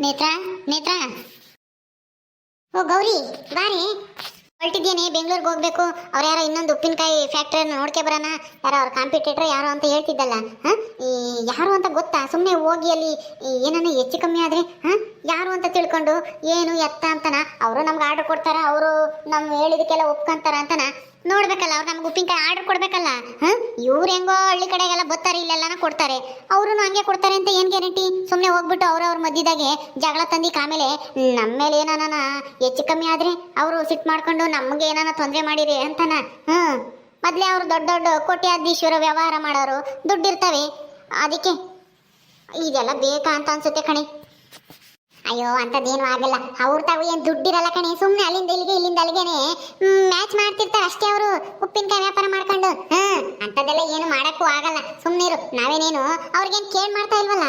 ನೇತ್ರ, ನೇತ್ರಾ. ಓ, ಗೌರಿ ಬಾರಿ ಬೆಂಗಳೂರಿಗೆ ಹೋಗ್ಬೇಕು. ಅವ್ರು ಯಾರೋ ಇನ್ನೊಂದು ಉಪ್ಪಿನಕಾಯಿ ಫ್ಯಾಕ್ಟ್ರಿಯನ್ನು ನೋಡ್ಕೆ ಬರೋಣ. ಯಾರೋ ಅವ್ರ ಕಾಂಪಿಟೇಟರ್ ಯಾರೋ ಅಂತ ಹೇಳ್ತಿದ್ದಲ್ಲ, ಹಾ? ಯಾರು ಅಂತ ಗೊತ್ತಾ? ಸುಮ್ಮನೆ ಹೋಗಿ ಅಲ್ಲಿ ಏನನ್ನ ಹೆಚ್ಚು ಕಮ್ಮಿ ಆದ್ರೆ, ಹಾ? ಯಾರು ಅಂತ ತಿಳ್ಕೊಂಡು, ಏನು ಎತ್ತ ಅಂತನ? ಅವರು ನಮ್ಗೆ ಆರ್ಡರ್ ಕೊಡ್ತಾರ, ಅವರು ನಮ್ಮ ಹೇಳಿದಕ್ಕೆಲ್ಲ ಒಪ್ಕೊಂತಾರ ಅಂತನ? ನೋಡ್ಬೇಕಲ್ಲ, ಅವ್ರು ನಮ್ಗೆ ಉಪ್ಪಿನಕಾಯಿ ಆರ್ಡರ್ ಕೊಡ್ಬೇಕಲ್ಲ, ಹಾ? ಇವ್ರು ಹೆಂಗೋ ಹಳ್ಳಿ ಕಡೆಗೆಲ್ಲ ಬರ್ತಾರೆ, ಇಲ್ಲೆಲ್ಲನ ಕೊಡ್ತಾರೆ. ಅವರು ಹಂಗೆ ಕೊಡ್ತಾರೆ ಅಂತ ಏನು ಗ್ಯಾರಂಟಿ ಸುಮ್ಮನೆ ಹೋಗ್ಬಿಟ್ಟು ಅವ್ರವ್ರ ಮಧ್ಯದಾಗೆ ಜಗಳ ತಂದಿಕ್ ಆಮೇಲೆ ನಮ್ಮ ಮೇಲೆ ಏನಾನ ಹೆಚ್ಚು ಕಮ್ಮಿ ಆದ್ರೆ ಅವರು ಸಿಟ್ಟು ಮಾಡ್ಕೊಂಡು ನಮಗೆ ಏನಾನ ತೊಂದರೆ ಮಾಡಿರಿ ಅಂತನ ಹ್ಮ್ ಮೊದಲೇ ಅವರು ದೊಡ್ಡ ದೊಡ್ಡ ಕೋಟ್ಯಾಧೀಶ್ವರ ವ್ಯವಹಾರ ಮಾಡೋರು ದುಡ್ಡಿರ್ತವೆ ಅದಕ್ಕೆ, ಇದೆಲ್ಲ ಬೇಕಾ ಅಂತ ಅನ್ಸುತ್ತೆ ಕಣೆ. ಅಯ್ಯೋ ಅಂತದೇನು ಆಗಲ್ಲ. ಅವ್ರ ತಾವು ಏನು ದುಡ್ಡಿರಲ್ಲ ಕಣೆ. ಸುಮ್ಮನೆ ಅಲ್ಲಿಂದ ಇಲ್ಲಿಗೆ, ಇಲ್ಲಿಂದ ಅಲ್ಲಿಗೆನೆ ಮ್ಯಾಚ್ ಮಾಡ್ತಿರ್ತಾರೆ ಅಷ್ಟೇ ಅವರು ಉಪ್ಪಿನಕಾಯಿ ವ್ಯಾಪಾರ ಮಾಡ್ಕೊಂಡು. ಹಾ ಅಂಥದ್ದೆಲ್ಲ ಏನು ಮಾಡಕ್ಕೂ ಆಗಲ್ಲ. ಸುಮ್ಮನಿರು ನಾವೇನೇನು, ಅವ್ರಿಗೇನು ಕೇಳ್ ಮಾಡ್ತಾ ಇಲ್ವಲ್ಲ?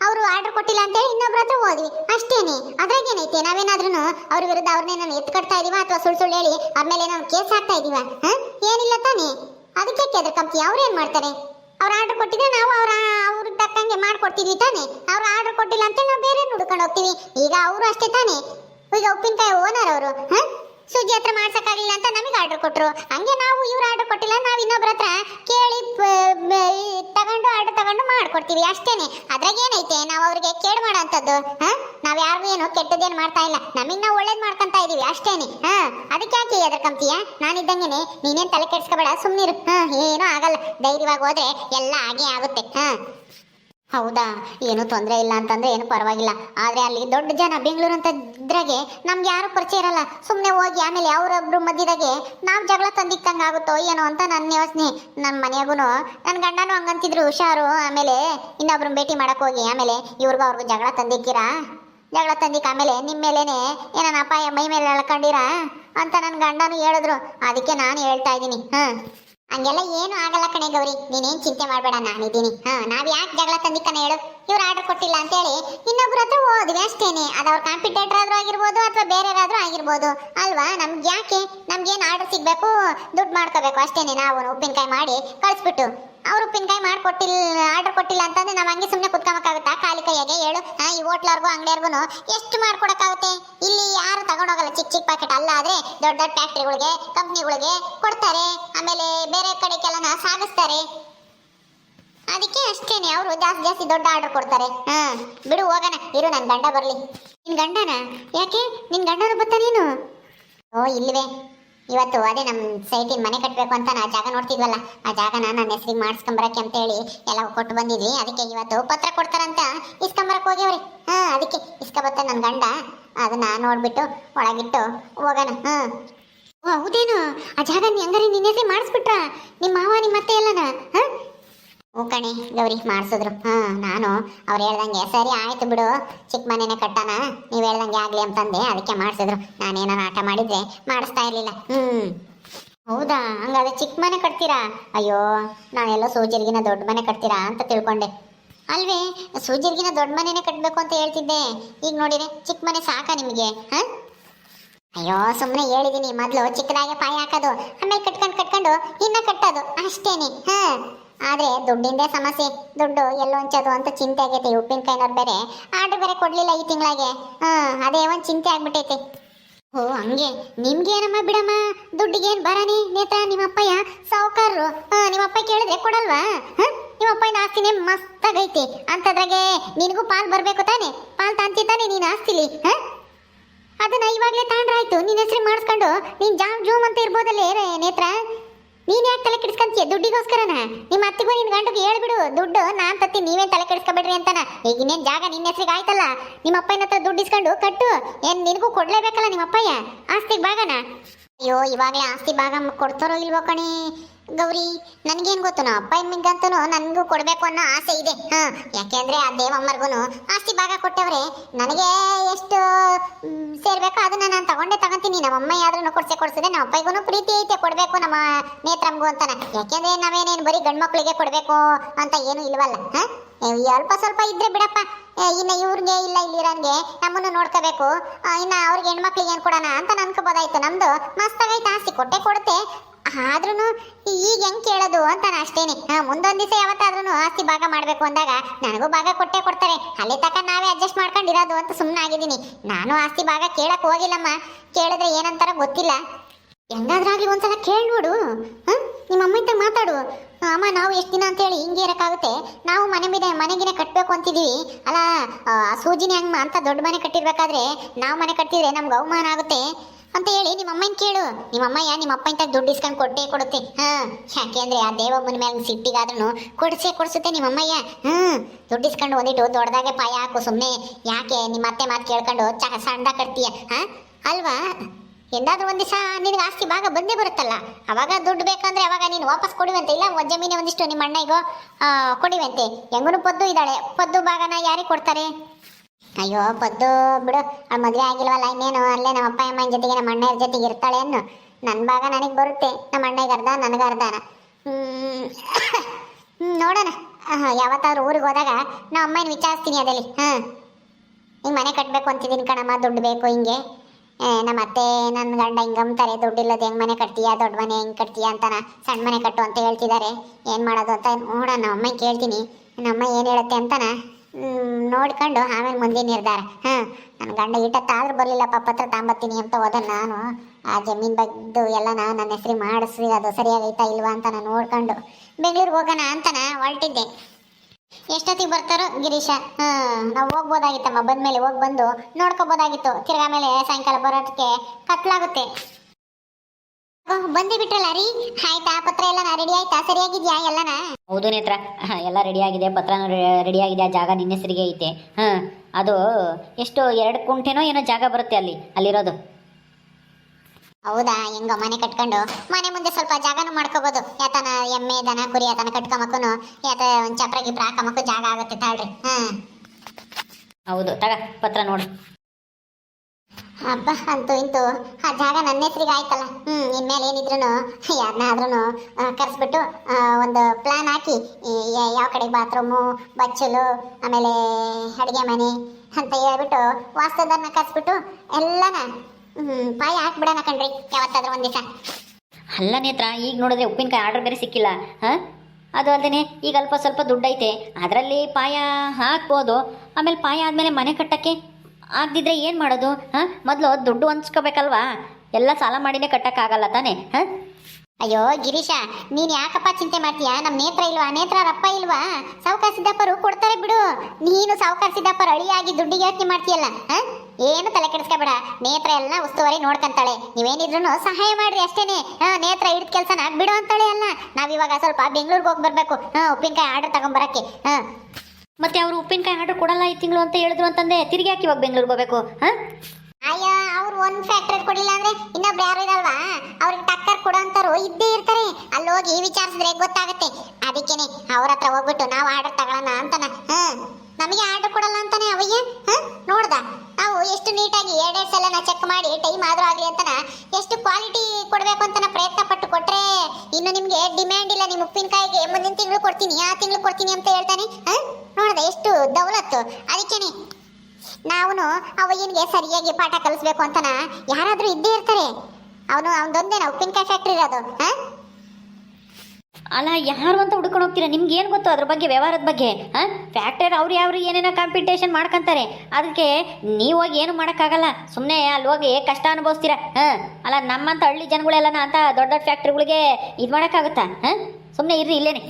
ಅವರು ಆರ್ಡರ್ ಕೊಟ್ಟಿಲ್ಲ ಅಂತೇಳಿ ಇನ್ನೊಬ್ರ ಹತ್ರ ಹೋದ್ವಿ. ಅಷ್ಟೇನೆ. ಅದ್ರಾಗೇನೈತೆ ನಾವೇನಾದ್ರೂ ಅವ್ರ ವಿರುದ್ಧ ಅವ್ರನ್ನೇನಾನು ಎತ್ಕಡ್ತಾ ಇದೀವ ಅಥವಾ ಸುಳ್ಳು ಸುಳ್ಳು ಹೇಳಿ ಆಮೇಲೆ ನಾವು ಕೇಸ್ ಹಾಕ್ತಾ ಇದೀವ? ಏನಿಲ್ಲ ತಾನೇ. ಅದಕ್ಕೆ ಅದ್ರ ಕಂಪ್ನಿ ಏನ್ ಮಾಡ್ತಾರೆ? ಅವ್ರು ಆರ್ಡರ್ ಕೊಟ್ಟಿದ್ರೆ ನಾವು ಅವ್ರ ಅವ್ರ ತಕ್ಕಂಗೆ ಮಾಡ್ಕೊಡ್ತೀವಿ ತಾನೇ? ಅವ್ರು ಆರ್ಡರ್ ಕೊಟ್ಟಿಲ್ಲ ಅಂತ ನಾವು ಬೇರೆ ಹುಡ್ಕೊಂಡು ಹೋಗ್ತೀವಿ. ಈಗ ಅವರು ಅಷ್ಟೇ ತಾನೇ? ಈಗ ಉಪ್ಪಿನಕಾಯಿ ಓನರ್ ಅವರು, ಹಾ? ಸುಜಿ ಹತ್ರ ಮಾಡ್ಸಕ್ಕಾಗಿಲ್ಲ ಅಂತ ನಮಗೆ ಆರ್ಡರ್ ಕೊಟ್ಟರು ಹಂಗೆ ನಾವು ಇವ್ರು ಆರ್ಡರ್ ಕೊಟ್ಟಿಲ್ಲ, ನಾವು ಇನ್ನೊಬ್ರ ಹತ್ರ ಕೇಳಿ ತಗೊಂಡು ಆರ್ಡರ್ ತಗೊಂಡು ಮಾಡ್ಕೊಡ್ತೀವಿ ಅಷ್ಟೇನೆ. ಅದ್ರಾಗ ಏನೈತೆ? ನಾವು ಅವ್ರಿಗೆ ಕೇಳಿ ಮಾಡೋಂಥದ್ದು, ಹಾ? ನಾವು ಯಾರು ಏನು ಕೆಟ್ಟದೇನು ಮಾಡ್ತಾ ಇಲ್ಲ. ನಮಗೆ ನಾವು ಒಳ್ಳೇದು ಮಾಡ್ಕೊಂತ ಇದೀವಿ ಅಷ್ಟೇನೆ. ಹಾ? ಅದಕ್ಕೆ ಯಾಕೆ ಅದ್ರ ನಾನು ನಾನಿದ್ದಂಗೆನೆ ನೀನೇನ್ ತಲೆ ಕೆಡ್ಸ್ಕೊಬೇಡ ಸುಮ್ಮನಿರು ಹಾ, ಏನೂ ಆಗಲ್ಲ. ಧೈರ್ಯವಾಗಿ ಹೋದ್ರೆ ಎಲ್ಲ ಹಾಗೆ ಆಗುತ್ತೆ. ಹಾ. ಹೌದಾ? ಏನು ತೊಂದರೆ ಇಲ್ಲ ಅಂತಂದ್ರೆ ಏನು ಪರವಾಗಿಲ್ಲ. ಆದ್ರೆ ಅಲ್ಲಿ ದೊಡ್ಡ ಜನ ಬೆಂಗಳೂರು ಅಂತ ಇದ್ರಾಗೆ ನಮ್ಗೆ ಯಾರು ಪರಿಚಯ ಇರಲ್ಲ. ಸುಮ್ಮನೆ ಹೋಗಿ ಆಮೇಲೆ ಅವರೊಬ್ರು ಮಧ್ಯದಾಗೆ ನಾವು ಜಗಳ ತಂದಿಕ್ಕಂಗೆ ಆಗುತ್ತೋ ಏನೋ ಅಂತ ನನ್ನ ಯೋಚನೆ. ನನ್ನ ಮನೆಯಾಗೂ ನನ್ನ ಗಂಡನೂ ಹಂಗಂತಿದ್ರು, ಹುಷಾರು. ಆಮೇಲೆ ಇನ್ನೊಬ್ರನ್ನ ಭೇಟಿ ಮಾಡಕ್ ಹೋಗಿ, ಆಮೇಲೆ ಇವ್ರಿಗೂ ಅವ್ರಿಗೂ ಜಗಳ ತಂದಿಕ್ಕಿರಾ ಜಗಳ ತಂದಿಕ್ಕ ಆಮೇಲೆ ನಿಮ್ಮ ಮೇಲೇನೆ ಏನಾನ ಅಪಾಯ ಮೈ ಮೇಲೆ ಎಳ್ಕೊಂಡಿರಾ ಅಂತ ನನ್ನ ಗಂಡನು ಹೇಳಿದ್ರು. ಅದಕ್ಕೆ ನಾನು ಹೇಳ್ತಾ ಇದ್ದೀನಿ. ಹಾಂ. ಹಂಗೆಲ್ಲ ಏನು ಆಗಲ್ಲ ಕಣೆ ಗೌರಿ. ನೀನೇನ್ ಚಿಂತೆ ಮಾಡಬೇಡ ನಾನಿದ್ದೀನಿ ಹಾ, ನಾವ್ ಯಾಕೆ ಜಗಳ ತಂದಿಕ್ಕನ ಹೇಳು? ಇವ್ರು ಆರ್ಡರ್ ಕೊಟ್ಟಿಲ್ಲ ಅಂತ ಹೇಳಿ ಇನ್ನೊಬ್ರ ಹತ್ರ ಹೋದ್ವಿ ಅಷ್ಟೇನೆ. ಅದು ಅವ್ರ ಕಾಂಪಿಟೇಟರ್ ಆದ್ರೂ ಆಗಿರ್ಬೋದು ಅಥವಾ ಬೇರೆಯವರಾದ್ರೂ ಆಗಿರ್ಬೋದು. ಅಲ್ವಾ? ನಮ್ಗೆ ಯಾಕೆ? ನಮ್ಗೇನು ಆರ್ಡರ್ ಸಿಗ್ಬೇಕು? ದುಡ್ಡು ಮಾಡ್ಕೋಬೇಕು ಅಷ್ಟೇನೆ. ನಾವು ಉಪ್ಪಿನಕಾಯಿ ಮಾಡಿ ಕಳಿಸ್ಬಿಟ್ಟು. ಅವ್ರು ಉಪ್ಪಿನಕಾಯಿ ಮಾಡ್ಕೊಟ್ಟಿಲ್ಲ ಆರ್ಡರ್ ಕೊಟ್ಟಿಲ್ಲ ಅಂತಂದ್ರೆ ನಾವು ಹಂಗೆ ಸುಮ್ಮನೆ ಕುತ್ಕೊಂಬಕ್ಕಾಗುತ್ತಾ ಖಾಲಿ ಕೈಯಾಗೆ ಹೇಳು. ಈ ಹೋಟ್ಲವ್ರಿಗೂ ಅಂಗಡಿಯವ್ರಿಗೂ ಎಷ್ಟು ಮಾಡ್ಕೊಡಕ್ಕಾಗುತ್ತೆ? ಇಲ್ಲಿ ಯಾರು ತಗೊಂಡೋಗಲ್ಲ ಚಿಕ್ಕ ಚಿಕ್ಕ ಪ್ಯಾಕೆಟ್ ಅಲ್ಲ ಆದರೆ ದೊಡ್ಡ ದೊಡ್ಡ ಫ್ಯಾಕ್ಟ್ರಿಗಳಿಗೆ ಕಂಪ್ನಿಗಳಿಗೆ ಕೊಡ್ತಾರೆ. ಆಮೇಲೆ ಬೇರೆ ಕಡೆಗೆಲ್ಲ ಸಾಗಿಸ್ತಾರೆ. ಅದಕ್ಕೆ ಅಷ್ಟೇನೆ, ಅವರು ಜಾಸ್ತಿ ಜಾಸ್ತಿ ದೊಡ್ಡ ಆರ್ಡರ್ ಕೊಡ್ತಾರೆ. ಹಾ, ಬಿಡು, ಹೋಗೋಣ. ಇರು ನನ್ನ ಗಂಡ ಬರಲಿ. ನಿನ್ ಗಂಡನ? ಯಾಕೆ? ನಿನ್ ಗಂಡನ ಬರ್ತಾನೇನು? ನೀನು ಓ, ಇಲ್ವೇ. ಇವತ್ತು ಅದೇ ನಮ್ಮ ಸೈಟಿ ಮನೆ ಕಟ್ಟಬೇಕು ಅಂತ ನಾ ಜಾಗ ನೋಡ್ತಿದ್ವಲ್ಲ, ಆ ಜಾಗನ ನನ್ನ ಹೆಸರಿಗೆ ಮಾಡಿಸ್ಕೊಂಬರಕ್ಕೆ ಅಂತ ಹೇಳಿ ಎಲ್ಲ ಕೊಟ್ಟು ಬಂದಿದ್ವಿ. ಅದಕ್ಕೆ ಇವತ್ತು ಪತ್ರ ಕೊಡ್ತಾರಂತ ಇಸ್ಕೊಂಬರಕ್ಕೆ ಹೋಗ್ಯವ್ರಿ. ಹಾ, ಅದಕ್ಕೆ ಇಸ್ಕೊಬತ್ತ ನನ್ನ ಗಂಡ. ಅದನ್ನ ನೋಡ್ಬಿಟ್ಟು ಒಳಗಿಟ್ಟು ಹೋಗೋಣ. ಹಾ. ಹೌದೇನು? ಆ ಜಾಗ ಹಂಗಾರೆ ನಿನ್ನ ಹೆಸರಿ ಮಾಡಿಸ್ಬಿಟ್ರ? ನಿಮ್ಮ ಮಾವ, ನಿಮ್ಮ ಮತ್ತೆ ಎಲ್ಲನ? ಹಾ? ಹ್ಞೂ ಕಣೆ, ಗೌರಿ ಮಾಡಿಸಿದ್ರು. ಹಾಂ ನಾನು, ಅವ್ರು ಹೇಳ್ದಂಗೆ, ಸರಿ ಆಯ್ತು ಬಿಡು, ಚಿಕ್ಕ ಮನೆನೇ ಕಟ್ಟಣ, ನೀವು ಹೇಳ್ದಂಗೆ ಆಗಲಿ ಅಂತಂದೆ, ಅದಕ್ಕೆ ಮಾಡಿಸಿದ್ರು. ನಾನೇನೋ ಆಟ ಮಾಡಿದ್ರೆ ಮಾಡಿಸ್ತಾ ಇರಲಿಲ್ಲ. ಹ್ಞೂ. ಹೌದಾ, ಹಂಗಾದ್ರೆ ಚಿಕ್ಕ ಮನೆ ಕಟ್ತೀರಾ? ಅಯ್ಯೋ ನಾನೆಲ್ಲೋ ಸೂಜಿರ್ಗಿನ ದೊಡ್ಡ ಮನೆ ಕಟ್ತೀರಾ ಅಂತ ತಿಳ್ಕೊಂಡೆ. ಅಲ್ವೇ, ಸೂಜಿರ್ಗಿನ ದೊಡ್ಡ ಮನೆನೇ ಕಟ್ಟಬೇಕು ಅಂತ ಹೇಳ್ತಿದ್ದೆ. ಈಗ ನೋಡಿರಿ, ಚಿಕ್ಕ ಮನೆ ಸಾಕಾ ನಿಮಗೆ? ಹಾಂ? ಅಯ್ಯೋ ಸುಮ್ಮನೆ ಹೇಳಿದ್ದೀನಿ ಮೊದಲು ಚಿಕ್ಕದಾಗೆ ಪಾಯ ಹಾಕೋದು, ಆಮೇಲೆ ಕಟ್ಕೊಂಡು ಕಟ್ಕೊಂಡು ಇನ್ನ ಕಟ್ಟೋದು, ಅಷ್ಟೇನೆ. ಹಾ ಆದ್ರೆ ದುಡ್ಡಿಂದೇ ಸಮಸ್ಯೆ. ದುಡ್ಡು ಎಲ್ಲೋ ಹಂಚೋದು ಅಂತ ಚಿಂತೆ ಆಗೈತೆ, ಉಪ್ಪಿನಕಾಯಿನವ್ರು ಬೇರೆ. ಆರ್ಡ್ರ್ ಬೇರೆ ಕೊಡಲಿಲ್ಲ ಈ ತಿಂಗಳಾಗೆ. ಹಾ, ಅದೇ ಒಂದು ಚಿಂತೆ ಆಗ್ಬಿಟ್ಟೈತೆ ಓ ಹಂಗೆ. ನಿಮ್ಗೇನಮ್ಮ ಬಿಡಮ್ಮ? ದುಡ್ಡಿಗೇನ್ ಬರಾನಿ ನೇತ ನಿಮ್ಮಪ್ಪಯ್ಯ? ಸಾವುಕಾರರು. ಹಾಂ ನಿಮ್ಮಪ್ಪ ಕೇಳಿದ್ರೆ ಕೊಡಲ್ವಾ? ಹ ನಿಮ್ಮಪ್ಪನ ಆಸ್ತಿನೇ ಮಸ್ತಾಗೈತಿ. ಅಂತದ್ರಾಗೆ ನಿನಗೂ ಪಾಲ್ ಬರಬೇಕು ತಾನೆ? ಪಾಲ್ ತಾಂತಿ ತಾನೆ ನೀನು ಆಸ್ತಿಲಿ, ಹಾಂ? ಅದನ್ನ ಇವಾಗಲೇ ತಾಂಡ್ರಾಯ್ತು. ನಿನ್ನ ಹೆಸರು ಮಾಡಿಸ್ಕೊಂಡು, ನೀನು ಜಾಮ್ ಜೂಮ್ ಅಂತ ಇರ್ಬೋದಲ್ಲೇ ನೇತ್ರ? ನೀನ್ ಯಾಕೆ ತಲೆ ಕೆಡಿಸ್ಕೊಂತೀಯ? ದುಡ್ಡಿಗೋಸ್ಕರನ? ನಿಮ್ಮ ಅತ್ತಿಗೂ ನಿನ್ ಗಂಡಗೆ ಹೇಳ್ಬಿಡು ದುಡ್ಡು ನಾನ್ ತತ್ತಿ ನೀವೇ ತಲೆ ಕೆಡಿಸ್ಕೊಬೇಡ್ರಿ ಅಂತಾನ? ಈಗ ಇನ್ನೇನ್ ಜಾಗ ನಿನ್ನ ಹೆಸರಿಗೆ ಆಯ್ತಲ್ಲ? ನಿಮ್ಮ ಅಪ್ಪನ ಹತ್ರ ದುಡ್ಡು ಇಸ್ಕೊಂಡು ಕಟ್ಟು. ಏನ್ ನಿನಗೂ ಕೊಡ್ಲೇಬೇಕಲ್ಲ ನಿಮ್ಮ ಅಪ್ಪಯ್ಯ? ಆಸ್ತಿಗೆ ಭಾಗನ? ಅಯ್ಯೋ, ಇವಾಗಲೇ ಆಸ್ತಿ ಭಾಗ ಕೊಡ್ತಾರೋ ಇಲ್ವೋ ಕಣಿ? ಗೌರಿ, ನನ್ಗೇನ್ ಗೊತ್ತು ನಾವು ಅಪ್ಪ ನನಗೂ ಕೊಡ್ಬೇಕು ಅನ್ನೋ ಆಸೆ ಇದೆ. ಹಾ, ಯಾಕೆಂದ್ರೆ ಆ ದೇವಮ್ಮರ್ಗುನು ಆಸ್ತಿ ಭಾಗ ಕೊಟ್ಟವ್ರೆ. ನನಗೆ ಎಷ್ಟು ಸೇರಬೇಕು ಅದನ್ನು ನಾನು ತಗೊಂಡೇ ತಗೊಂತೀನಿ. ನಮ್ಮ ಅಮ್ಮ ಕೊಡ್ಸೆ ಕೊಡ್ಸಿದೆ, ನಮ್ಮ ಅಪ್ಪಗೂ ಪ್ರೀತಿ ಐತೆ ಕೊಡ್ಬೇಕು ನಮ್ಮ ನೇತ್ರಮ್ಗೂ ಅಂತಾನೆ. ಯಾಕೆಂದ್ರೆ ನಾವೇನೇನು ಬರೀ ಗಂಡು ಮಕ್ಕಳಿಗೆ ಕೊಡ್ಬೇಕು ಅಂತ ಏನು ಇಲ್ವಲ್ಲ, ಹಾ? ಅಲ್ಪ ಸ್ವಲ್ಪ ಇದ್ರೆ ಬಿಡಪ್ಪ. ಇನ್ನ ಇವ್ರಿಗೆ ಇಲ್ಲ ಇಲ್ಲಿರೋನ್ಗೆ ನಮ್ಮನ್ನು ನೋಡ್ಕೋಬೇಕು. ಇನ್ನ ಅವ್ರಿಗೆ ಹೆಣ್ಮಕ್ಳಿಗೆ ಏನು ಕೊಡೋಣ ಅಂತ ಅನ್ಕೋಬೋದಾಯ್ತು ನಮ್ದು ಮಸ್ತಾಗೈತೆ, ಆಸ್ತಿ ಕೊಟ್ಟೆ ಕೊಡುತ್ತೆ. ಆದ್ರೂ ಈಗ ಹೆಂಗ್ ಕೇಳೋದು ಅಂತ ಅಷ್ಟೇನೆ. ಮುಂದೊಂದ್ ದಿವಸ ಯಾವತ್ತಾದ್ರೂ ಆಸ್ತಿ ಭಾಗ ಮಾಡ್ಬೇಕು ಅಂದಾಗ ನನಗೂ ಭಾಗ ಕೊಟ್ಟೆ ಕೊಡ್ತಾರೆ. ಅಲ್ಲಿ ತಕ ನಾವೇ ಅಡ್ಜಸ್ಟ್ ಮಾಡ್ಕೊಂಡಿರೋದು ಅಂತ ಸುಮ್ಮನೆ ಆಗಿದ್ದೀನಿ. ನಾನು ಆಸ್ತಿ ಭಾಗ ಕೇಳಕ್ ಹೋಗಿಲ್ಲಮ್ಮ. ಕೇಳಿದ್ರೆ ಏನಂತಾರ ಗೊತ್ತಿಲ್ಲ. ಹೆಂಗಾದ್ರಾಗ್ಲಿ ಒಂದ್ಸಲ ಕೇಳ್ಬಿಡು ಹ? ನಿಮ್ಮ ಅಮ್ಮ ಮಾತಾಡು. ಅಮ್ಮ, ನಾವು ಎಷ್ಟು ದಿನ ಅಂತೇಳಿ ಹಿಂಗೆ ಇರೋಕ್ಕಾಗುತ್ತೆ. ನಾವು ಮನೆ ಮೇಲೆ ಮನೆಗಿನ ಕಟ್ಟಬೇಕು ಅಂತಿದೀವಿ. ಅಲ್ಲ ಸೂಜಿನಿ ಹಂಗ ಅಂತ ದೊಡ್ಡ ಮನೆ ಕಟ್ಟಿರ್ಬೇಕಾದ್ರೆ ನಾವು ಮನೆ ಕಟ್ಟಿದ್ರೆ ನಮ್ಗೆ ಅವಮಾನ ಆಗುತ್ತೆ. ಅಂತ ಹೇಳಿ ನಿಮ್ಮ ಅಮ್ಮನ ಕೇಳು. ನಿಮ್ಮ ಅಮ್ಮಯ್ಯ ನಿಮ್ಮ ಅಪ್ಪ ಇಂತ ದುಡ್ಡು ಇಸ್ಕೊಂಡು ಕೊಟ್ಟೇ ಕೊಡುತ್ತೆ. ಹಾ. ಯಾಕೆಂದ್ರೆ ಆ ದೇವಮ್ಮನ ಮೇಲೆ ಸಿಟ್ಟಿಗಾದ್ರೂ ಕೊಡಿಸೇ ಕೊಡಿಸುತ್ತೆ ನಿಮ್ಮ ಅಮ್ಮಯ್ಯ ಹ್ಮ್ ದುಡ್ಡು ಇಸ್ಕೊಂಡು ಒಂದಿಟ್ಟು ದೊಡ್ಡದಾಗೆ ಪಾಯ ಹಾಕು ಸುಮ್ಮನೆ ಯಾಕೆ ನಿಮ್ಮ ಅತ್ತೆ ಮಾತು ಕೇಳ್ಕೊಂಡು ಚ ಸಂಡ ಕಟ್ತೀಯ? ಹಾ? ಅಲ್ವಾ? ಎಂದಾದ್ರೂ ಒಂದು ದಿವಸ ನಿನಗೆ ಆಸ್ತಿ ಭಾಗ ಬಂದೇ ಬರುತ್ತಲ್ಲ. ಅವಾಗ ದುಡ್ಡು ಬೇಕಂದ್ರೆ ಅವಾಗ ನೀನು ವಾಪಸ್ ಕೊಡುವಂತೆ. ಇಲ್ಲ, ಒಂದು ಜಮೀನೆ ಒಂದಿಷ್ಟು ನಿಮ್ಮ ಅಣ್ಣಗೋ ಕೊಡುವಂತೆ. ಹೆಂಗೂ ಪದ್ದು ಇದ್ದಾಳೆ. ಪದ್ದು ಭಾಗನ ಯಾರಿಗೆ ಕೊಡ್ತಾರೆ? ಅಯ್ಯೋ ಬದ್ದು ಬಿಡು. ಅವ್ಳು ಮದುವೆ ಆಗಿಲ್ವಲ್ಲ, ಇನ್ನೇನು? ಅಲ್ಲೇ ನಮ್ಮ ಅಪ್ಪ ಅಮ್ಮನ ಜೊತೆಗೆ, ನಮ್ಮ ಅಣ್ಣ ಜೊತೆಗೆ ಇರ್ತಾಳೆ ಅನ್ನು. ನನ್ನ ಭಾಗ ನನಗೆ ಬರುತ್ತೆ. ನಮ್ಮ ಅಣ್ಣಗೆ ಅರ್ಧ ನನಗೆ ಅರ್ಧನ. ನೋಡೋಣ. ಯಾವತ್ತಾದ್ರೂ ಊರಿಗೆ ಹೋದಾಗ ನಮ್ಮ ಅಮ್ಮನ ವಿಚಾರಿಸ್ತೀನಿ ಅದಲ್ಲಿ ಹಾಂ. ಹಿಂಗೆ ಮನೆ ಕಟ್ಟಬೇಕು ಅಂತಿದ್ದೀನಿ ಕಣಮ್ಮ, ದುಡ್ಡು ಬೇಕು ಹಿಂಗೆ. ನಮ್ಮ ಅತ್ತೆ ನನ್ನ ಗಂಡ ಹಿಂಗೆ ಅಂತಾರೆ ದುಡ್ಡಿಲ್ಲದ ಹೆಂಗ್ ಮನೆ ಕಟ್ತೀಯಾ, ದೊಡ್ಡ ಮನೆ ಹೆಂಗ್ ಕಟ್ತೀಯಾ ಅಂತಾನ ಸಣ್ಣ ಮನೆ ಕಟ್ಟು ಅಂತ ಹೇಳ್ತಿದ್ದಾರೆ ಏನು ಮಾಡೋದು ಅಂತ ನೋಡೋಣ ಅಮ್ಮಂಗೆ ಕೇಳ್ತೀನಿ. ನಮ್ಮ ಅಮ್ಮ ಏನು ಹೇಳುತ್ತೆ ಅಂತಾನ ನೋಡ್ಕೊಂಡು ಆಮೇಲೆ ಮುಂದೆ ನಿರ್ಧಾರ. ಹಾಂ, ನನ್ನ ಗಂಡ ಇಟ್ಟತ್ತಾದ್ರೂ ಬರಲಿಲ್ಲಪ್ಪ, ಪತ್ರ ತಾಂಬತ್ತೀನಿ ಅಂತ ಹೋದ ನಾನು. ಆ ಜಮೀನ್ ಬಗ್ದು ಎಲ್ಲ ನನ್ನ ಹೆಸರಿ ಮಾಡಿಸ್ರಿ, ಅದು ಸರಿಯಾಗೈತಾ ಇಲ್ವಾ ಅಂತ ನಾನು ನೋಡ್ಕೊಂಡು ಬೆಂಗಳೂರಿಗೆ ಹೋಗೋಣ ಅಂತನ ಹೊರಟಿದ್ದೆ. ಎಷ್ಟೊತ್ತಿಗೆ ಬರ್ತಾರೋ ಗಿರೀಶ? ಹಾಂ, ನಾವು ಹೋಗ್ಬೋದಾಗಿತ್ತಮ್ಮ, ಬಂದ್ಮೇಲೆ ಹೋಗಿ ಬಂದು ನೋಡ್ಕೋಬೋದಾಗಿತ್ತು. ತಿರ್ಗಾ ಮೇಲೆ ಸಾಯಂಕಾಲ ಬರೋದಕ್ಕೆ ಕತ್ಲಾಗುತ್ತೆ. ಬಂದೇ ಬಿಟ್ರಲ್ಲ ರೀ? ಆಯ್ತಾ ಪತ್ರ ಎಲ್ಲ ರೆಡಿ ಆಯ್ತಾ? ಸರಿಯಾಗಿದ್ಯಾ ಎಲ್ಲನ? ಹೌದು ನೇತ್ರ. ಎಲ್ಲ ರೆಡಿ ಆಗಿದೆ ಪತ್ರನೂ ರೆಡಿ ಆಗಿದೆ ಆ ಜಾಗ ನಿನ್ನ ಹೆಸರಿಗೆ ಐತೆ. ಹಾಂ ಅದು ಎಷ್ಟು ಎರಡು ಕುಂಟೆನೋ ಏನೋ ಜಾಗ ಬರುತ್ತೆ ಅಲ್ಲಿ ಅಲ್ಲಿರೋದು. ಹೌದಾ ಹೆಂಗ ಮನೆ ಕಟ್ಕೊಂಡು? ಮನೆ ಮುಂದೆ ಸ್ವಲ್ಪ ಜಾಗನೂ ಮಾಡ್ಕೋಬೋದು. ಯಾತನ ಎಮ್ಮೆ ದನ ಕುರಿ ಯಾತನ ಕಟ್ಕೊಂಬಕ್ಕೂ ಯಾತ ಒಂದು ಚಪ್ರ ಗಿಪ್ರ ಹಾಕಮಕ್ಕೂ ಜಾಗ ಆಗುತ್ತೆ ತಾಳ್ರಿ. ಹ್ಞೂ ಹೌದು ತಗ ಪತ್ರ ನೋಡು. ಹಬ್ಬ ಅಂತೂ ಇಂತೂ, ಆ ಜಾಗ ನನ್ನ ಹೆಸರಿಗೆ ಆಯ್ತಲ್ಲ. ಹ್ಞೂ ಇನ್ಮೇಲೆ ಏನಿದ್ರು ಯಾರನ್ನಾದ್ರೂ ಕರೆಸ್ಬಿಟ್ಟು ಒಂದು ಪ್ಲಾನ್ ಹಾಕಿ ಯಾವ ಕಡೆ ಬಾತ್ರೂಮು, ಬಚ್ಚಲು, ಆಮೇಲೆ ಅಡುಗೆ ಮನೆ ಅಂತ ಹೇಳ್ಬಿಟ್ಟು ವಾಸ್ತವದನ್ನ ಕರೆಸ್ಬಿಟ್ಟು ಎಲ್ಲನ ಪಾಯ ಹಾಕ್ಬಿಡೋಣ ಕಣ್ರಿ, ಯಾವತ್ತಾದ್ರೂ ಒಂದು ದಿವಸ. ಅಲ್ಲ ನೇತ್ರ, ಈಗ ನೋಡಿದ್ರೆ ಉಪ್ಪಿನಕಾಯಿ ಆರ್ಡರ್ ಬೇರೆ ಸಿಕ್ಕಿಲ್ಲ, ಹಾಂ? ಅದು ಅಲ್ಲದೆ ಈಗ ಅಲ್ಪ ಸ್ವಲ್ಪ ದುಡ್ಡೈತೆ, ಅದರಲ್ಲಿ ಪಾಯ ಹಾಕ್ಬೋದು, ಆಮೇಲೆ ಪಾಯ ಆದಮೇಲೆ ಮನೆ ಕಟ್ಟಕ್ಕೆ ಆಗದಿದ್ರೆ ಏನು ಮಾಡೋದು, ಹಾಂ? ಮೊದಲು ದುಡ್ಡು ಹೊಂಚ್ಕೋಬೇಕಲ್ವಾ? ಎಲ್ಲ ಸಾಲ ಮಾಡಿನೇ ಕಟ್ಟೋಕ್ಕಾಗಲ್ಲ ತಾನೇ, ಹಾಂ? ಅಯ್ಯೋ, ಗಿರೀಶ, ನೀನು ಯಾಕಪ್ಪ ಚಿಂತೆ ಮಾಡ್ತೀಯಾ? ನಮ್ಮ ನೇತ್ರ ಇಲ್ವಾ? ನೇತ್ರ ರಪ್ಪ ಇಲ್ವಾ? ಸಾವುಕಾರ ಸಿದ್ದಪ್ಪರು ಕೊಡ್ತಾರೆ ಬಿಡು. ನೀನು ಸಾವುಕಾರ ಸಿದ್ದಪ್ಪರು ಅಳಿಯಾಗಿ ದುಡ್ಡಿಗೆ ಯೋಚನೆ ಮಾಡ್ತೀಯಲ್ಲ, ಹಾಂ? ಏನು ತಲೆ ಕೆಡಿಸ್ಕೊಬೇಡ. ನೇತ್ರ ಎಲ್ಲ ಉಸ್ತುವಾರಿ ನೋಡ್ಕಂತಾಳೆ. ನೀವೇನಿದ್ರು ಸಹಾಯ ಮಾಡ್ರಿ ಅಷ್ಟೇನೆ. ಹಾಂ, ನೇತ್ರ ಹಿಡಿದ ಕೆಲಸನ ಬಿಡು ಅಂತಾಳೆ ಅಲ್ಲ. ನಾವಿವಾಗ ಸ್ವಲ್ಪ ಬೆಂಗಳೂರಿಗೆ ಹೋಗಿ ಬರಬೇಕು ಹಾಂ, ಉಪ್ಪಿನಕಾಯಿ ಆರ್ಡರ್ ತಗೊಂಬರಕ್ಕೆ, ಹಾ? ಮತ್ತೆ ಅವರು ಉಪ್ಪಿನಕಾಯಿ ಆರ್ಡರ್ ಕೊಡಲ್ಲ ಈ ತಿಂಗಳು ಅಂತ ಹೇಳಿದ್ರು ಅಂತಂದೆ, ತಿರುಗಿ ಯಾಕೆ ಇವಾಗ ಬೆಂಗಳೂರು ಹೋಗ್ಬೇಕು, ಹಾಂ? ಅಯ್ಯ, ಅವ್ರು ಒಂದ್ ಫ್ಯಾಕ್ಟ್ರಿ ಕೊಡಲಿಲ್ಲ ಅಂದ್ರೆ ಇನ್ನೊಬ್ರು ಯಾರು ಇರಲ್ವಾ? ಅವ್ರಿಗೆ ಟಕ್ಕರ್ ಕೊಡೋಂತಾರು ಇದ್ದೇ ಇರ್ತಾರೆ. ಅಲ್ಲಿ ಹೋಗಿ ವಿಚಾರಿಸಿದ್ರೆ ಗೊತ್ತಾಗುತ್ತೆ. ಅದಕ್ಕೇನೆ ಅವ್ರ ಹತ್ರ ಹೋಗ್ಬಿಟ್ಟು ನಾವು ಆರ್ಡರ್ ತಗೊಳ್ಳೋಣ ಅಂತಾನ. ಹ್ಮ್ ನಮಗೆ ಆರ್ಡರ್ ಕೊಡಲ್ಲ ಅಂತಾನೆ ಅವಯ್ಯ? ನೋಡ್ದ. ನಾವು ಎಷ್ಟು ನೀಟಾಗಿ ಸಲ ನಾ ಚೆಕ್ ಮಾಡಿ ಟೈಮ್ ಆದ್ರೂ ಆಗ್ಲಿ ಅಂತಾನ. ಎಷ್ಟು ಕ್ವಾಲಿಟಿ ಕೊಡ್ಬೇಕು ಅಂತಾನ ಪ್ರಯತ್ನ ಇನ್ನು ನಿಮಗೆ ಡಿಮ್ಯಾಂಡ್ ಇಲ್ಲ ನಿಮ್ಮ ಉಪ್ಪಿನಕಾಯಿಗೆ ಮುಂದಿನ ತಿಂಗಳು ಕೊಡ್ತೀನಿ, ಆ ತಿಂಗಳು ಕೊಡ್ತೀನಿ ಅಂತ ಹೇಳ್ತಾನೆ ನೋಡ್ದ, ಎಷ್ಟು ದೌಲತ್ತು. ಅದಕ್ಕೇನೆ ನಾವು ಅವಯ್ಯನಿಗೆ ಸರಿಯಾಗಿ ಪಾಠ ಕಲಿಸ್ಬೇಕು ಅಂತನ ಯಾರಾದರೂ ಇದ್ದೇ ಇರ್ತಾರೆ. ಅವನು ಅವನದೊಂದೇನ ಉಪ್ಪಿನಕಾಯಿ ಫ್ಯಾಕ್ಟ್ರಿ ಇರೋದು, ಹಾ? ಅಲ್ಲ, ಯಾರು ಅಂತ ಹುಡ್ಕೊಂಡು ಹೋಗ್ತೀರಾ? ನಿಮ್ಗೆ ಏನು ಗೊತ್ತು ಅದ್ರ ಬಗ್ಗೆ, ವ್ಯವಹಾರದ ಬಗ್ಗೆ? ಹಾಂ? ಫ್ಯಾಕ್ಟರಿ ಅವ್ರು ಯಾರು ಏನೇನೋ ಕಾಂಪಿಟೇಷನ್ ಮಾಡ್ಕೊಂತಾರೆ. ಅದಕ್ಕೆ ನೀವು ಹೋಗಿ ಏನು ಮಾಡೋಕ್ಕಾಗಲ್ಲ. ಸುಮ್ಮನೆ ಅಲ್ಲಿ ಹೋಗಿ ಕಷ್ಟ ಅನುಭವಿಸ್ತೀರಾ? ಹಾಂ? ಅಲ್ಲ, ನಮ್ಮಂತ ಹಳ್ಳಿ ಜನಗಳೆಲ್ಲ ಅಂತ ದೊಡ್ಡ ದೊಡ್ಡ ಫ್ಯಾಕ್ಟ್ರಿಗಳಿಗೆ ಇದು ಮಾಡೋಕ್ಕಾಗುತ್ತಾ? ಹಾಂ? ಸುಮ್ಮನೆ ಇರ್ರಿ ಇಲ್ಲೇನೆ.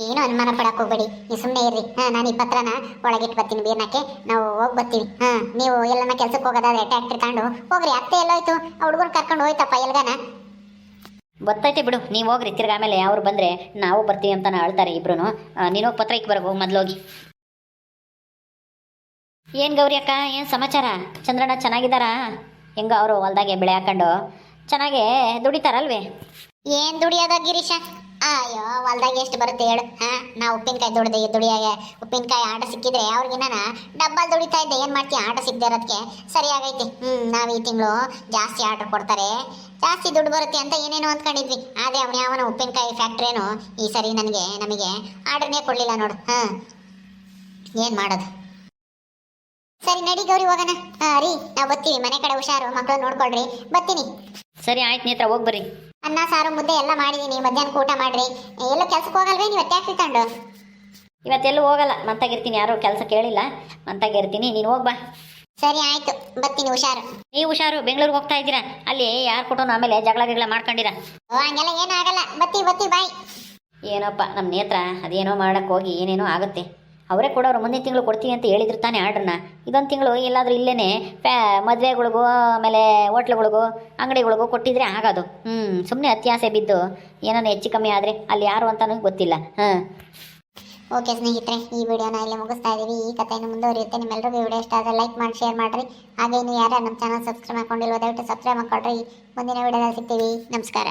ಏನು ಅನುಮಾನ ಪಡಕ್ ಹೋಗ್ಬೇಡಿ. ನೀವು ಸುಮ್ಮನೆ ಇರ್ರಿ. ಹಾ, ನಾನು ಈ ಪತ್ರನ ಒಳಗಿಟ್ಟು ಬರ್ತೀನಿ ಬೀರ್ನಕ್ಕೆ. ನಾವು ಹೋಗಿ ಬರ್ತೀವಿ. ಹಾ, ನೀವು ಎಲ್ಲನ ಕೆಲ್ಸಕ್ಕೆ ಹೋಗೋದಾದ್ರೆ ಟ್ಯಾಕ್ಟ್ರಿ ತಗೊಂಡು ಹೋಗ್ರಿ, ಅತ್ತೆ ಎಲ್ಲೋಯ್ತು. ಆ ಹುಡುಗನ ಕರ್ಕೊಂಡು ಹೋಯ್ತಪ್ಪ ಎಲ್ಗನ. ಗೊತ್ತೈತೆ ಬಿಡು, ನೀವು ಹೋಗ್ರಿ, ತಿರ್ಗ ಆಮೇಲೆ ಅವ್ರು ಬಂದರೆ ನಾವು ಬರ್ತೀವಿ ಅಂತ ಅಳ್ತಾರೆ ಇಬ್ರು ನೀನು ಪತ್ರ ಬರಬಹು ಮೊದ್ಲು ಹೋಗಿ ಏನು ಗೌರಿ ಅಕ್ಕ, ಏನು ಸಮಾಚಾರ? ಚಂದ್ರಣ್ಣ ಚೆನ್ನಾಗಿದ್ದಾರಾ? ಹೆಂಗ ಅವರು ಹೊಲ್ದಾಗೆ ಬೆಳೆ ಹಾಕೊಂಡು. ಚೆನ್ನಾಗೇ ದುಡಿತಾರಲ್ವೇ? ಏನ್ ದುಡಿಯೋದ ಗಿರೀಶ? ಅಯ್ಯೋ, ಹೊಲ್ದಾಗ ಎಷ್ಟು ಬರುತ್ತೆ ಹೇಳು, ಹಾ? ನಾ ಉಪ್ಪಿನಕಾಯಿ ದುಡ್ದೆ ದುಡಿಯಾಗೆ ಉಪ್ಪಿನಕಾಯಿ ಆಟ ಸಿಕ್ಕಿದ್ರೆ ಅವ್ರಿಗೆ ನಾನು ಡಬ್ಬಲ್ ದುಡಿತಾ ಇದ್ದೆ, ಏನು ಮಾಡ್ತೀಯ ಆಟ ಸಿಗದೆ ಇರೋದಕ್ಕೆ ಸರಿಯಾಗೈತಿ ಹ್ಞೂ ನಾವು ಈ ತಿಂಗಳು ಜಾಸ್ತಿ ಆರ್ಡರ್ ಕೊಡ್ತಾರೆ. ಜಾಸ್ತಿ ದುಡ್ಡು ಬರುತ್ತೆ ಅಂತ ಏನೇನೋ ಅಂದ್ಕೊಂಡಿದ್ವಿ. ಆದ್ರೆ ಅವನ ಯಾವನ ಉಪ್ಪಿನಕಾಯಿ ಫ್ಯಾಕ್ಟ್ರಿಯೇನು ಈ ಸರಿ ನನಗೆ, ನಮಗೆ ಆರ್ಡರ್ನೇ ಕೊಡ್ಲಿಲ್ಲ ನೋಡು, ಹಾಂ? ಏನು ಮಾಡೋದು? ಸರಿ, ನಡಿ ಗೌರಿ, ಹೋಗೋಣ. ಹಾಂ, ರೀ, ನಾವು ಬರ್ತೀವಿ. ಮನೆ ಕಡೆ ಹುಷಾರು ಮಕ್ಕಳು ನೋಡ್ಕೊಳ್ರಿ. ಬರ್ತೀನಿ. ಸರಿ, ಆಯ್ತು ನೇತ್ರ, ಹೋಗಿ ಅನ್ನ ಸಾರು ಮುದ್ದೆ ಎಲ್ಲ ಮಾಡಿದ್ದೀನಿ ಮಧ್ಯಾಹ್ನ ಊಟ ಮಾಡ್ರಿ. ಎಲ್ಲ ಕೆಲ್ಸಕ್ಕೆ ಹೋಗಲ್ವೇ? ನೀವು ಯಾಕೆ ತಿಳ್ಕೊಂಡು ಇವತ್ತೆಲ್ಲೂ ಹೋಗಲ್ಲ. ಮಂತಾಗಿರ್ತೀನಿ ಯಾರೋ ಕೆಲಸ ಕೇಳಿಲ್ಲ. ಮಂತಾಗಿರ್ತೀನಿ ನೀನು ಹೋಗ್ಬಾ ಸರಿ ಆಯ್ತು. ಬರ್ತೀನಿ ಹುಷಾರು. ನೀವು ಹುಷಾರು. ಬೆಂಗಳೂರಿಗೆ ಹೋಗ್ತಾ ಇದ್ದೀರಾ? ಅಲ್ಲಿ ಯಾರು ಕೊಟ್ಟೋನು ಆಮೇಲೆ ಜಗಳ ಗಿಗಳ ಮಾಡ್ಕೊಂಡಿರ? ಓ ಹಂಗೆಲ್ಲ ಏನಾಗಲ್ಲ ಬತ್ತಿ ಬತ್ತಿ ಬಾಯ್. ಏನಪ್ಪ ನಮ್ಮ ನೇತ್ರ ಅದೇನೋ ಮಾಡಕ್ಕೆ ಹೋಗಿ ಏನೇನೋ ಆಗುತ್ತೆ. ಅವರೇ ಕೊಡೋರು ಮುಂದಿನ ತಿಂಗಳು ಕೊಡ್ತೀವಿ ಅಂತ ಹೇಳಿದ್ರು ತಾನೇ ಆರ್ಡ್ರನ್ನ. ಇದೊಂದು ತಿಂಗಳು ಎಲ್ಲಾದರೂ ಇಲ್ಲೇ ಫ್ಯಾ, ಮದುವೆಗಳಿಗೂ, ಆಮೇಲೆ ಹೋಟ್ಲುಗಳಿಗೂ, ಅಂಗಡಿಗಳಿಗೂ ಕೊಟ್ಟಿದ್ರೆ ಆಗೋದು. ಹ್ಞೂ ಸುಮ್ಮನೆ ಅತ್ಯಾಸೆ ಬಿದ್ದು. ಏನೋ ಹೆಚ್ಚು ಕಮ್ಮಿ ಆದರೆ ಅಲ್ಲಿ ಯಾರು ಅಂತನೂ ಗೊತ್ತಿಲ್ಲ. ಹಾಂ ಓಕೆ ಸ್ನೇಹಿತರೆ, ಈ ವಿಡಿಯೋನ ಇಲ್ಲಿ ಮುಗಿಸ್ತಾ ಇದೀವಿ. ಈ ಕಥೆಯನ್ನು ಮುಂದುವರಿಯುತ್ತೆ. ನಿಮ್ಮೆಲ್ಲರಿಗೂ ವಿಡಿಯೋ ಇಷ್ಟ ಆದರೆ ಲೈಕ್ ಮಾಡಿ, ಶೇರ್ ಮಾಡಿರಿ. ಹಾಗೆ ಇನ್ನು ಯಾರು ನಮ್ಮ ಚಾನಲ್ ಸಬ್ಸ್ಕ್ರೈಬ್ ಮಾಡ್ಕೊಂಡಿಲ್ಲ ದಯವಿಟ್ಟು ಸಬ್ಸ್ಕ್ರೈಬ್ ಮಾಡ್ಕೊಳ್ರಿ. ಮುಂದಿನ ವಿಡಿಯೋದಲ್ಲಿ ಸಿಗ್ತೀವಿ. ನಮಸ್ಕಾರ.